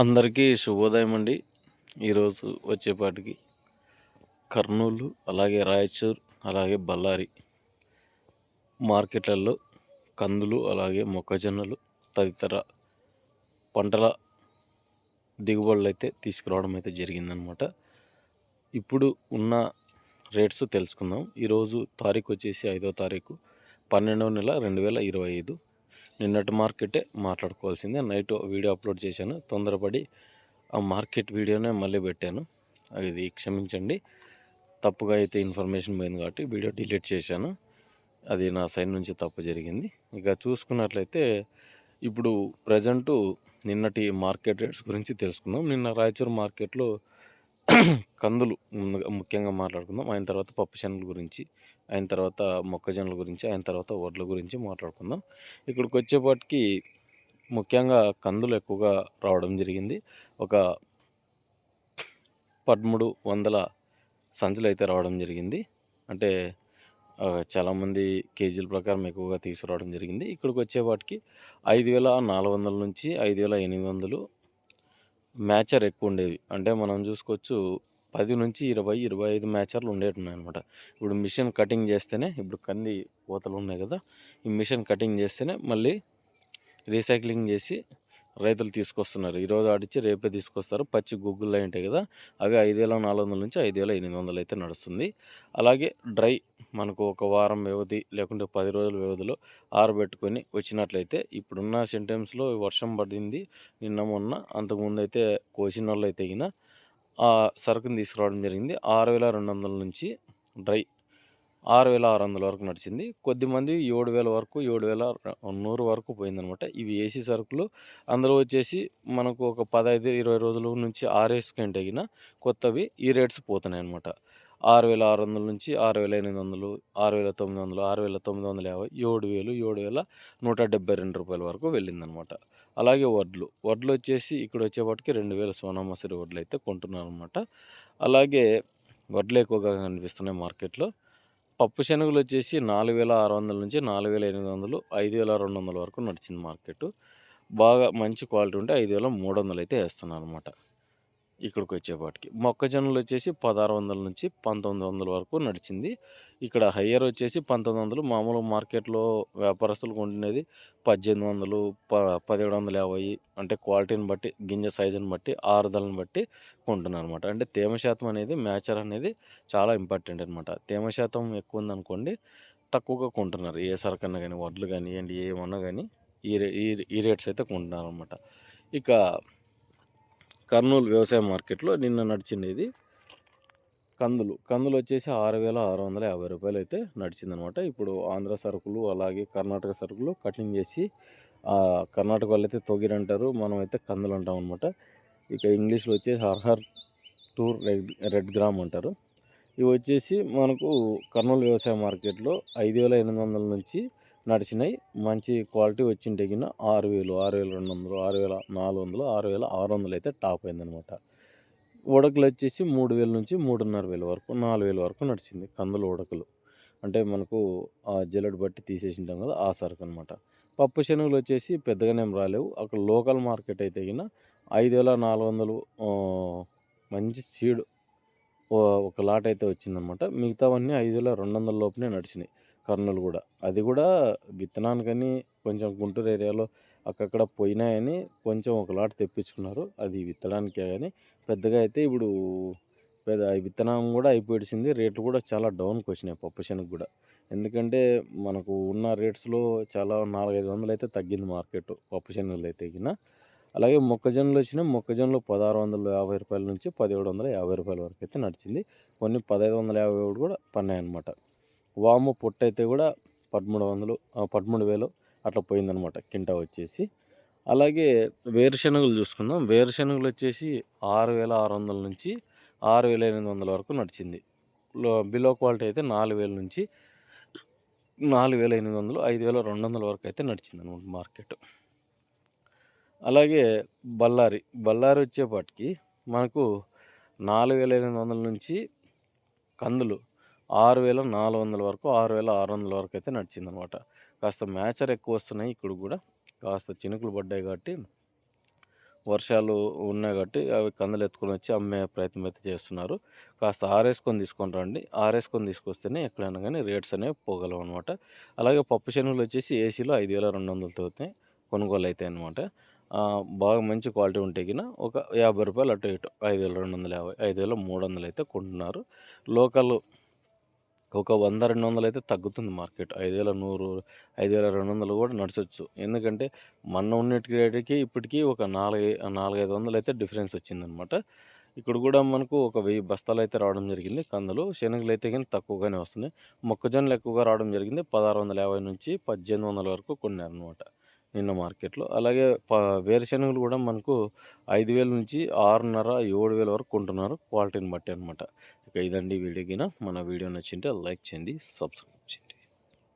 అందరికీ శుభోదయం అండి. ఈరోజు వచ్చేపాటికి కర్నూలు అలాగే రాయచూర్ అలాగే బళ్ళారి మార్కెట్లలో కందులు అలాగే మొక్కజొన్నలు తదితర పంటల దిగుబడులు అయితే తీసుకురావడం అయితే జరిగిందనమాట. ఇప్పుడు ఉన్న రేట్స్ తెలుసుకుందాం. ఈరోజు తారీఖు వచ్చేసి ఐదో తారీఖు పన్నెండవ నెల రెండు వేల ఇరవై ఐదు. నిన్నటి మార్కెటే మాట్లాడుకోవాల్సిందే. నైట్ వీడియో అప్లోడ్ చేశాను. తొందరపడి ఆ మార్కెట్ వీడియోనే మళ్ళీ పెట్టాను. అది క్షమించండి. తప్పుగా అయితే ఇన్ఫర్మేషన్ పోయింది కాబట్టి వీడియో డిలీట్ చేశాను. అది నా సైడ్ నుంచి తప్పు జరిగింది. ఇక చూసుకున్నట్లయితే ఇప్పుడు ప్రజెంటు నిన్నటి మార్కెట్ రేట్స్ గురించి తెలుసుకుందాం. నిన్న రాయచూరు మార్కెట్లో కందులు ముఖ్యంగా మాట్లాడుకుందాం. ఆయన తర్వాత పప్పు శనగల గురించి ఆయన తర్వాత మొక్కజొన్నల గురించి ఆయన తర్వాత వడ్ల గురించి మాట్లాడుకుందాం. ఇక్కడికి వచ్చేపాటికి ముఖ్యంగా కందులు ఎక్కువగా రావడం జరిగింది. ఒక పదమూడు వందల సంచులు అయితే రావడం జరిగింది. అంటే చాలామంది కేజీల ప్రకారం ఎక్కువగా తీసుకురావడం జరిగింది. ఇక్కడికి వచ్చేవాటికి ఐదు వేల నాలుగు వందల నుంచి ఐదు వేల ఎనిమిది వందలు మ్యాచర్ ఎక్కువ ఉండేది అంటే మనం చూసుకోవచ్చు పది నుంచి ఇరవై ఇరవై ఐదు మ్యాచర్లు ఉండేటున్నాయి అనమాట ఇప్పుడు మిషన్ కటింగ్ చేస్తేనే ఇప్పుడు కంది కోతలు ఉన్నాయి కదా ఈ మిషన్ కటింగ్ చేస్తేనే మళ్ళీ రీసైక్లింగ్ చేసి రైతులు తీసుకొస్తున్నారు. ఈరోజు ఆడిచ్చి రేపే తీసుకొస్తారు. పచ్చి గుగ్గులు ఉంటాయి కదా అవి ఐదు వేల నాలుగు వందల నుంచి ఐదు వేల ఎనిమిది వందలు అయితే నడుస్తుంది. అలాగే డ్రై మనకు ఒక వారం వ్యవధి లేకుంటే పది రోజుల వ్యవధిలో ఆరబెట్టుకొని వచ్చినట్లయితే ఇప్పుడున్న సెంటెన్స్లో వర్షం పడింది నిన్న మొన్న అంతకుముందు అయితే కోసిన వాళ్ళు అయితే ఆ సరుకుని తీసుకురావడం జరిగింది. ఆరు వేల రెండు వందల నుంచి డ్రై ఆరు వేల ఆరు వందల వరకు నడిచింది. కొద్దిమంది ఏడు వేల వరకు ఏడు వేల నూరు వరకు పోయిందనమాట. ఇవి ఏసీ సరుకులు. అందులో వచ్చేసి మనకు ఒక పదహైదు ఇరవై రోజుల నుంచి ఆర్ఎస్ తగిన కొత్తవి ఈ రేట్స్ పోతున్నాయి అనమాట ఆరు వేల ఆరు వందల నుంచి ఆరు వేల ఎనిమిది వందలు ఆరు వేల తొమ్మిది వందలు ఆరు వేల తొమ్మిది వందల యాభై ఏడు వేలు ఏడు వేల నూట డెబ్బై రెండు రూపాయల వరకు వెళ్ళిందనమాట. అలాగే వడ్లు వడ్లు వచ్చేసి ఇక్కడ వచ్చేపాటికి రెండు వేల సోనామసూరి వడ్లు అయితే కొంటున్నారు అనమాట అలాగే వడ్లు ఎక్కువగా కనిపిస్తున్నాయి మార్కెట్లో. పప్పు శనగలు వచ్చేసి నాలుగు వేల ఆరు వందల నుంచి నాలుగు వేల ఎనిమిది వందలు ఐదు వేల రెండు వందల వరకు నడిచింది మార్కెట్. బాగా మంచి క్వాలిటీ ఉంటే ఐదు వేల మూడు వందలు అయితే వేస్తున్నారు అనమాట ఇక్కడికి వచ్చేపాటికి మొక్కజొన్నలు వచ్చేసి పదహారు వందల నుంచి పంతొమ్మిది వందల వరకు నడిచింది. ఇక్కడ హయ్యర్ వచ్చేసి పంతొమ్మిది వందలు. మామూలు మార్కెట్లో వ్యాపారస్తులు కొంటున్నది పద్దెనిమిది వందలు ప పదిహేడు వందల యాభై అంటే క్వాలిటీని బట్టి గింజ సైజుని బట్టి ఆరుదలను బట్టి కొంటున్నారు అనమాట అంటే తేమ శాతం అనేది మ్యాచర్ అనేది చాలా ఇంపార్టెంట్ అనమాట తేమ శాతం ఎక్కువ ఉందనుకోండి తక్కువగా కొంటున్నారు. ఏ సరకన్నా కానీ వడ్లు కానీ ఏంటి ఏమన్నా కానీ ఈ ఈ రేట్స్ అయితే కొంటున్నారు అనమాట ఇక కర్నూలు వ్యవసాయ మార్కెట్లో నిన్న నడిచింది కందులు. కందులు వచ్చేసి ఆరు వేల ఆరు వందల యాభై రూపాయలు అయితే నడిచిందనమాట. ఇప్పుడు ఆంధ్ర సరుకులు అలాగే కర్ణాటక సరుకులు కటింగ్ చేసి కర్ణాటక వాళ్ళు అయితే తొగిరంటారు. మనం అయితే కందులు అంటాం అనమాట ఇక ఇంగ్లీష్లో వచ్చేసి arhar toor red red gram అంటారు. ఇవి వచ్చేసి మనకు కర్నూలు వ్యవసాయ మార్కెట్లో ఐదు వేల ఎనిమిది వందల నుంచి నడిచినాయి. మంచి క్వాలిటీ వచ్చింటే కింద ఆరు వేలు ఆరు వేల రెండు వందలు ఆరు వేల నాలుగు వందలు ఆరు వేల ఆరు వందలు అయితే టాప్ అయిందనమాట. ఉడకలు వచ్చేసి మూడు వేల నుంచి మూడున్నర వేల వరకు నాలుగు వేల వరకు నడిచింది కందులు ఉడకలు. అంటే మనకు ఆ జల్లెడు బట్టి తీసేసింటాం కదా ఆ సరుకు అనమాట పప్పు శనగలు వచ్చేసి పెద్దగానేం రాలేవు. అక్కడ లోకల్ మార్కెట్ అయితే కింద ఐదు వేల నాలుగు వందలు మంచి సీడ్ ఒక లాట్ అయితే వచ్చిందనమాట. మిగతావన్నీ ఐదు వేల రెండు వందల లోపునే నడిచినాయి కర్నూలు కూడా. అది కూడా విత్తనానికని కొంచెం గుంటూరు ఏరియాలో అక్కడక్కడ పోయినాయని కొంచెం ఒక లాట్ తెప్పించుకున్నారు. అది విత్తడానికే కానీ పెద్దగా అయితే ఇప్పుడు పెద్ద విత్తనం కూడా అయిపోయింది రేట్లు కూడా చాలా డౌన్కి వచ్చినాయి పప్పు శనగ కూడా. ఎందుకంటే మనకు ఉన్న రేట్స్లో చాలా నాలుగైదు వందలు అయితే తగ్గింది మార్కెట్ పప్పు శనగలు అయితే అలాగే మొక్కజొన్నలు వచ్చిన మొక్కజొన్నలు పదహారు వందల యాభై రూపాయల నుంచి పదిహేడు వందల యాభై రూపాయల వరకు అయితే నడిచింది. కొన్ని పదహైదు వందల యాభై కూడా పన్నాయి అనమాట వాము పొట్టు అయితే కూడా పదమూడు వందలు పదమూడు వేలు అట్లా పోయిందనమాట కింటా వచ్చేసి. అలాగే వేరుశనగలు చూసుకుందాం. వేరుశనగలు వచ్చేసి ఆరు వేల ఆరు వందల నుంచి ఆరు వేల ఎనిమిది వందల వరకు నడిచింది. బిలో క్వాలిటీ అయితే నాలుగు వేల నుంచి నాలుగు వేల ఎనిమిది వందలు ఐదు వేల రెండు వందల వరకు అయితే నడిచింది అనమాట మార్కెట్. అలాగే బళ్ళారి బళ్ళారి వచ్చేపాటికి మనకు నాలుగు వేల ఎనిమిది వందల నుంచి కందులు ఆరు వేల నాలుగు వందల వరకు ఆరు వేల ఆరు వందల వరకు అయితే నడిచింది అనమాట కాస్త మ్యాచర్ ఎక్కువ వస్తున్నాయి ఇక్కడ కూడా కాస్త చినుకులు పడ్డాయి కాబట్టి వర్షాలు ఉన్నాయి కాబట్టి అవి కందులు ఎత్తుకొని వచ్చి అమ్మే ప్రయత్నం అయితే చేస్తున్నారు. కాస్త ఆరేసుకొని తీసుకొని రండి. ఆరేసుకొని తీసుకొస్తేనే ఎక్కడైనా కానీ రేట్స్ అనేవి పోగలవు అనమాట. అలాగే పప్పు శనుగులు వచ్చేసి ఏసీలో ఐదు వేల 5200 అవుతాయి. కొనుగోలు అవుతాయి అనమాట బాగా మంచి క్వాలిటీ ఉంటే కింద ఒక యాభై రూపాయలు అటు ఇటు ఐదు వేల రెండు వందల యాభై ఐదు వేల మూడు వందలు అయితే కొంటున్నారు. లోకల్ ఒక వంద రెండు వందలు అయితే తగ్గుతుంది మార్కెట్. ఐదు వేల నూరు ఐదు వేల రెండు వందలు కూడా నడచవచ్చు ఎందుకంటే మన ఉన్నటి రేటుకి ఇప్పటికీ ఒక నాలుగు నాలుగైదు వందలు అయితే డిఫరెన్స్ వచ్చిందనమాట. ఇక్కడ కూడా మనకు ఒక వెయ్యి బస్తాలు అయితే రావడం జరిగింది కందులు. శనగలు అయితే కానీ తక్కువగానే వస్తున్నాయి. మొక్కజొన్నలు ఎక్కువగా రావడం జరిగింది. పదహారు వందల యాభై నుంచి పద్దెనిమిది వందల వరకు కొన్నారనమాట. నిన్న మార్కెట్‌లో. అలాగే వేరుశనగలు కూడా మనకు ఐదు వేల నుంచి ఆరున్నర ఏడు వేల వరకు కొంటున్నారు. క్వాలిటీని బట్టి అనమాట. ఇక ఇదండి వీడియో మన వీడియో నచ్చింటే లైక్ చేయండి. సబ్స్క్రైబ్ చేయండి.